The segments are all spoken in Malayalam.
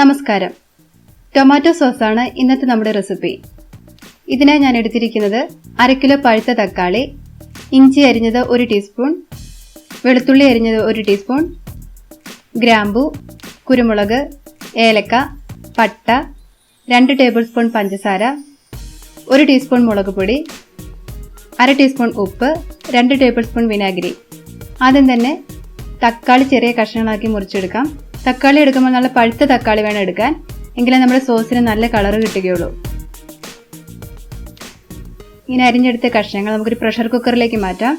നമസ്കാരം. ടൊമാറ്റോ സോസാണ് ഇന്നത്തെ നമ്മുടെ റെസിപ്പി. ഇതിനായി ഞാൻ എടുത്തിരിക്കുന്നത് അര കിലോ പഴുത്ത തക്കാളി ഇഞ്ചി അരിഞ്ഞത് ഒരു ടീസ്പൂൺ വെളുത്തുള്ളി അരിഞ്ഞത് ഒരു ടീസ്പൂൺ ഗ്രാമ്പു കുരുമുളക് ഏലക്ക പട്ട രണ്ട് ടേബിൾ സ്പൂൺ പഞ്ചസാര ഒരു ടീസ്പൂൺ മുളക് പൊടി അര ടീസ്പൂൺ ഉപ്പ് രണ്ട് ടേബിൾ സ്പൂൺ വിനാഗിരി. ആദ്യം തന്നെ തക്കാളി ചെറിയ കഷ്ണങ്ങളാക്കി മുറിച്ചെടുക്കാം. തക്കാളി എടുക്കുമ്പോൾ നല്ല പഴുത്ത തക്കാളി വേണം എടുക്കാൻ. എങ്കിലേ നമ്മുടെ സോസിന് നല്ല കളർ കിട്ടുകയുള്ളൂ. ഇങ്ങനെ അരിഞ്ഞെടുത്ത കഷ്ണങ്ങൾ നമുക്കൊരു പ്രഷർ കുക്കറിലേക്ക് മാറ്റാം.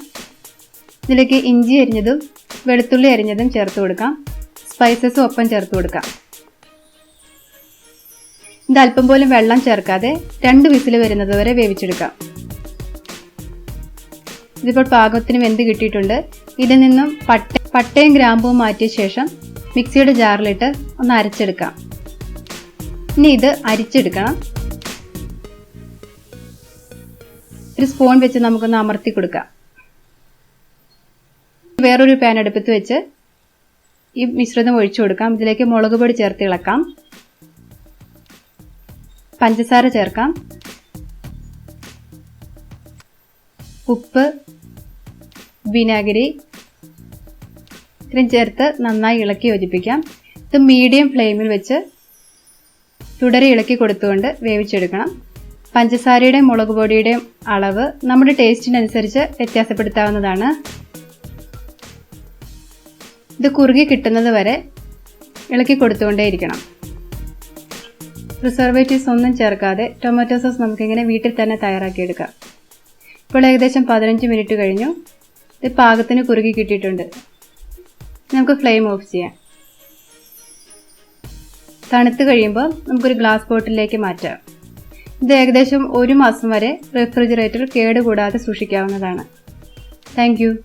ഇതിലേക്ക് ഇഞ്ചി അരിഞ്ഞതും വെളുത്തുള്ളി അരിഞ്ഞതും ചേർത്ത് കൊടുക്കാം. സ്പൈസസും ഒപ്പം ചേർത്ത് കൊടുക്കാം. ഇത് അല്പം പോലും വെള്ളം ചേർക്കാതെ രണ്ട് വിസിൽ വരുന്നത് വരെ വേവിച്ചെടുക്കാം. ഇതിപ്പോൾ പാകത്തിന് വെന്ത് കിട്ടിയിട്ടുണ്ട്. ഇതിൽ നിന്നും പട്ട പട്ടയും ഗ്രാമ്പും മാറ്റിയ ശേഷം മിക്സിയുടെ ജാറിലിട്ട് ഒന്ന് അരച്ചെടുക്കാം. ഇനി ഇത് അരിച്ചെടുക്കണം. ഒരു സ്പൂൺ വെച്ച് നമുക്കൊന്ന് അമർത്തി കൊടുക്കാം. വേറൊരു പാൻ അടുപ്പത്ത് വെച്ച് ഈ മിശ്രിതം ഒഴിച്ചു കൊടുക്കാം. ഇതിലേക്ക് മുളക് പൊടി ചേർത്ത് ഇളക്കാം. പഞ്ചസാര ചേർക്കാം. ഉപ്പ് വിനാഗിരി ഇത്രയും ചേർത്ത് നന്നായി ഇളക്കി യോജിപ്പിക്കാം. ഇത് മീഡിയം ഫ്ലെയിമിൽ വെച്ച് തുടരെ ഇളക്കി കൊടുത്തുകൊണ്ട് വേവിച്ചെടുക്കണം. പഞ്ചസാരയുടെയും മുളക് പൊടിയുടെയും അളവ് നമ്മുടെ ടേസ്റ്റിനനുസരിച്ച് വ്യത്യാസപ്പെടുത്താവുന്നതാണ്. ഇത് കുറുകി കിട്ടുന്നത് വരെ ഇളക്കി കൊടുത്തുകൊണ്ടേയിരിക്കണം. പ്രിസർവേറ്റീവ്സ് ഒന്നും ചേർക്കാതെ ടൊമാറ്റോ സോസ് നമുക്കിങ്ങനെ വീട്ടിൽ തന്നെ തയ്യാറാക്കിയെടുക്കാം. ഇപ്പോൾ ഏകദേശം പതിനഞ്ച് മിനിറ്റ് കഴിഞ്ഞു. ഇത് പാകത്തിന് കുറുകി കിട്ടിയിട്ടുണ്ട്. നമുക്ക് ഫ്ലെയിം ഓഫ് ചെയ്യാം. തണുത്ത് കഴിയുമ്പോൾ നമുക്കൊരു ഗ്ലാസ് ബോട്ടിലേക്ക് മാറ്റാം. ഇത് ഏകദേശം ഒരു മാസം വരെ റെഫ്രിജറേറ്റർ കേടുകൂടാതെ സൂക്ഷിക്കാവുന്നതാണ്. താങ്ക്